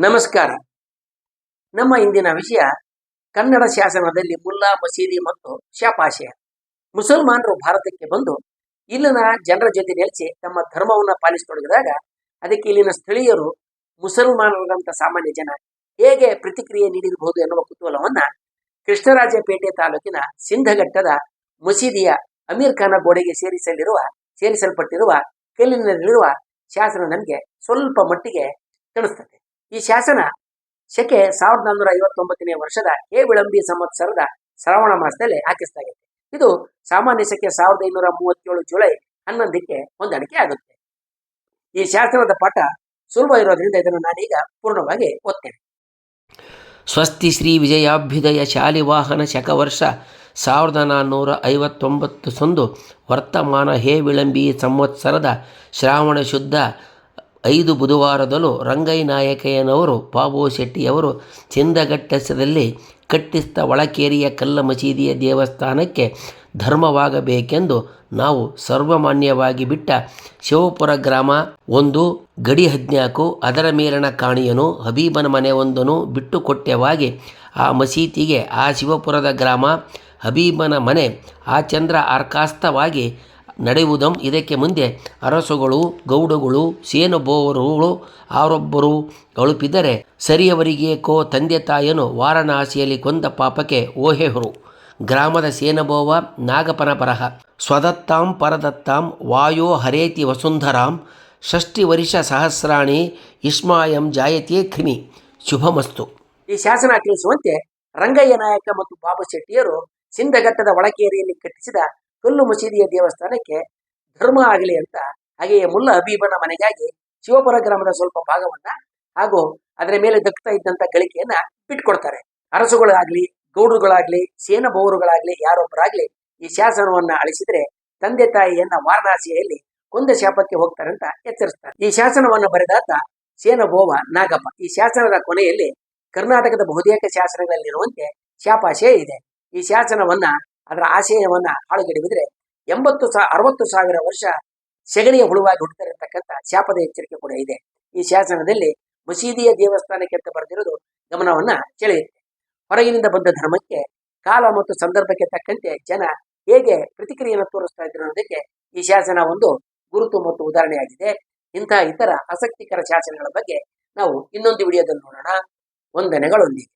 ನಮಸ್ಕಾರ. ನಮ್ಮ ಇಂದಿನ ವಿಷಯ ಕನ್ನಡ ಶಾಸನದಲ್ಲಿ ಮುಲ್ಲಾ ಮಸೀದಿ ಮತ್ತು ಶಾಪಾಶಯ ಮುಸಲ್ಮಾನರು ಭಾರತಕ್ಕೆ ಬಂದು ಇಲ್ಲಿನ ಜನರ ಜೊತೆ ನೆಲೆಸಿ ತಮ್ಮ ಧರ್ಮವನ್ನು ಪಾಲಿಸತೊಡಗಿದಾಗ ಅದಕ್ಕೆ ಇಲ್ಲಿನ ಸ್ಥಳೀಯರು ಮುಸಲ್ಮಾನರಾದಂಥ ಸಾಮಾನ್ಯ ಜನ ಹೇಗೆ ಪ್ರತಿಕ್ರಿಯೆ ನೀಡಿರಬಹುದು ಎನ್ನುವ ಕುತೂಹಲವನ್ನ ಕೃಷ್ಣರಾಜಪೇಟೆ ತಾಲೂಕಿನ ಸಿಂಧಘಟ್ಟದ ಮಸೀದಿಯ ಅಮೀರ್ ಖಾನ ಗೋಡೆಗೆ ಸೇರಿಸಲಿರುವ, ಸೇರಿಸಲ್ಪಟ್ಟಿರುವ, ಕಲ್ಲಿನಲ್ಲಿರುವ ಶಾಸನ ನಮಗೆ ಸ್ವಲ್ಪ ಮಟ್ಟಿಗೆ ಕಾಣಿಸ್ತದೆ ಈ ಶಾಸನ ಶಕೆ ಸಾವಿರದ ನಾನ್ನೂರ ಐವತ್ತೊಂಬತ್ತನೇ ವರ್ಷದ ಹೇ ವಿಳಂಬಿ ಸಂವತ್ಸರದ ಶ್ರಾವಣ ಮಾಸದಲ್ಲಿ ಹಾಕಿಸ್ತಾಗಿದೆ. ಇದು ಸಾಮಾನ್ಯ ಶಕೆ ಸಾವಿರದ ಐನೂರ ಮೂವತ್ತೇಳು ಜುಲೈ ಹನ್ನೊಂದಕ್ಕೆ ಹೊಂದಾಣಿಕೆ ಆಗುತ್ತೆ. ಈ ಶಾಸನದ ಪಾಠ ಸುಲಭ ಇರೋದ್ರಿಂದ ಇದನ್ನು ನಾನೀಗ ಪೂರ್ಣವಾಗಿ ಓದ್ತೇನೆ. ಸ್ವಸ್ತಿ ಶ್ರೀ ವಿಜಯಾಭ್ಯುದಯ ಶಾಲಿವಾಹನ ಶಕವರ್ಷ ಸಾವಿರದ ನಾನ್ನೂರ ಐವತ್ತೊಂಬತ್ತು ಸಂದು ವರ್ತಮಾನ ಹೇ ವಿಳಂಬಿ ಸಂವತ್ಸರದ ಶ್ರಾವಣ ಶುದ್ಧ ಐದು ಬುಧವಾರದಲ್ಲೂ ರಂಗಯ್ಯ ನಾಯಕಯ್ಯನವರು, ಪಾಬು ಶೆಟ್ಟಿಯವರು ಚಿಂದಗಟ್ಟಸದಲ್ಲಿ ಕಟ್ಟಿಸಿದ ಒಳಕೇರಿಯ ಕಲ್ಲ ಮಸೀದಿಯ ದೇವಸ್ಥಾನಕ್ಕೆ ಧರ್ಮವಾಗಬೇಕೆಂದು ನಾವು ಸರ್ವಮಾನ್ಯವಾಗಿ ಬಿಟ್ಟ ಶಿವಪುರ ಗ್ರಾಮ ಒಂದು ಗಡಿ ಹದ್ನಾಲ್ಕು ಅದರ ಮೇಲಿನ ಕಾಣಿಯನು, ಹಬೀಬನ ಮನೆ ಒಂದನು ಬಿಟ್ಟು ಆ ಮಸೀದಿಗೆ ಆ ಶಿವಪುರದ ಗ್ರಾಮ ಹಬೀಬನ ಮನೆ, ಆ ಚಂದ್ರ ಆರ್ಕಾಸ್ತವಾಗಿ ನಡೆಯುವುದಂ. ಇದಕ್ಕೆ ಮುಂದೆ ಅರಸುಗಳು, ಗೌಡಗಳು ಸೇನಬೋವರು ಆರೊಬ್ಬರು ಸರಿಯವರಿಗೆ ಕೋ ತಂದೆ ತಾಯನು ವಾರಣಾಸಿಯಲ್ಲಿ ಕೊಂದ ಪಾಪಕ್ಕೆ ಓಹೆಹುರು. ಗ್ರಾಮದ ಸೇನಬೋವ ನಾಗಪನ ಬರಹ ಸ್ವದತ್ತಾಂ, ಪರದತ್ತಾಂ, ವಾಯೋ ಹರೇತಿ ವಸುಂಧರಾಂ ಷಷ್ಟಿ ವರ್ಷ ಸಹಸ್ರಾಣಿ ಇಸ್ಮಾಯಂ ಜಾಯತಿಯೇ ಖಿಮಿ ಶುಭಮಸ್ತು. ಈ ಶಾಸನ ತಿಳಿಸುವಂತೆ ರಂಗಯ್ಯ ನಾಯಕ ಮತ್ತು ಬಾಬು ಶೆಟ್ಟಿಯರು ಸಿಂಧಘಟ್ಟದ ಒಳಕೇರಿಯಲ್ಲಿ ಕಟ್ಟಿಸಿದ ಕಲ್ಲು ಮಸೀದಿಯ ದೇವಸ್ಥಾನಕ್ಕೆ ಧರ್ಮ ಆಗಲಿ ಅಂತ ಹಾಗೆಯೇ ಮುಲ್ಲ ಹಬೀಬನ ಮನೆಗಾಗಿ ಶಿವಪುರ ಗ್ರಾಮದ ಸ್ವಲ್ಪ ಭಾಗವನ್ನ ಹಾಗೂ ಅದರ ಮೇಲೆ ದಕ್ತಾ ಇದ್ದಂತ ಗಳಿಕೆಯನ್ನ ಬಿಟ್ಕೊಡ್ತಾರೆ. ಅರಸುಗಳಾಗ್ಲಿ, ಗೌಡರುಗಳಾಗ್ಲಿ ಸೇನಬಹುರುಗಳಾಗ್ಲಿ ಯಾರೊಬ್ಬರಾಗ್ಲಿ ಈ ಶಾಸನವನ್ನ ಅಳಿಸಿದ್ರೆ ತಂದೆ ತಾಯಿಯನ್ನ ವಾರಣಾಸಿಯಲ್ಲಿ ಕೊಂದ ಶಾಪಕ್ಕೆ ಹೋಗ್ತಾರೆ ಅಂತ ಎಚ್ಚರಿಸ್ತಾರೆ. ಈ ಶಾಸನವನ್ನು ಬರೆದಾತ ಸೇನಭೋವ ನಾಗಪ್ಪ. ಈ ಶಾಸನದ ಕೊನೆಯಲ್ಲಿ ಕರ್ನಾಟಕದ ಬಹುತೇಕ ಶಾಸನಗಳಲ್ಲಿರುವಂತೆ ಶಾಪಾಶೆ ಇದೆ. ಈ ಶಾಸನವನ್ನ ಅದರ ಆಶಯವನ್ನ ಹಾಳುಗೆಡವಿದ್ರೆ ಎಂಬತ್ತು ಸಾ, ಅರವತ್ತು ಸಾವಿರ ವರ್ಷ ಸೆಗಣಿಯ ಹುಳುವಾಗಿ ಹುಟ್ಟುತ್ತಿರತಕ್ಕಂಥ ಶಾಪದ ಎಚ್ಚರಿಕೆ ಕೂಡ ಇದೆ. ಈ ಶಾಸನದಲ್ಲಿ ಮಸೀದಿಯ ದೇವಸ್ಥಾನಕ್ಕೆ ಅಂತ ಬರೆದಿರೋದು ಗಮನವನ್ನ ಸೆಳೆಯುತ್ತೆ. ಹೊರಗಿನಿಂದ ಬಂದ ಧರ್ಮಕ್ಕೆ ಕಾಲ ಮತ್ತು ಸಂದರ್ಭಕ್ಕೆ ತಕ್ಕಂತೆ ಜನ ಹೇಗೆ ಪ್ರತಿಕ್ರಿಯೆಯನ್ನು ತೋರಿಸ್ತಾ ಇದ್ರು ಅನ್ನೋದಕ್ಕೆ ಈ ಶಾಸನ ಒಂದು ಗುರುತು ಮತ್ತು ಉದಾಹರಣೆಯಾಗಿದೆ. ಇಂತಹ ಇತರ ಆಸಕ್ತಿಕರ ಶಾಸನಗಳ ಬಗ್ಗೆ ನಾವು ಇನ್ನೊಂದು ವಿಡಿಯೋದಲ್ಲಿ ನೋಡೋಣ. ವಂದನೆಗಳೊಂದಿಗೆ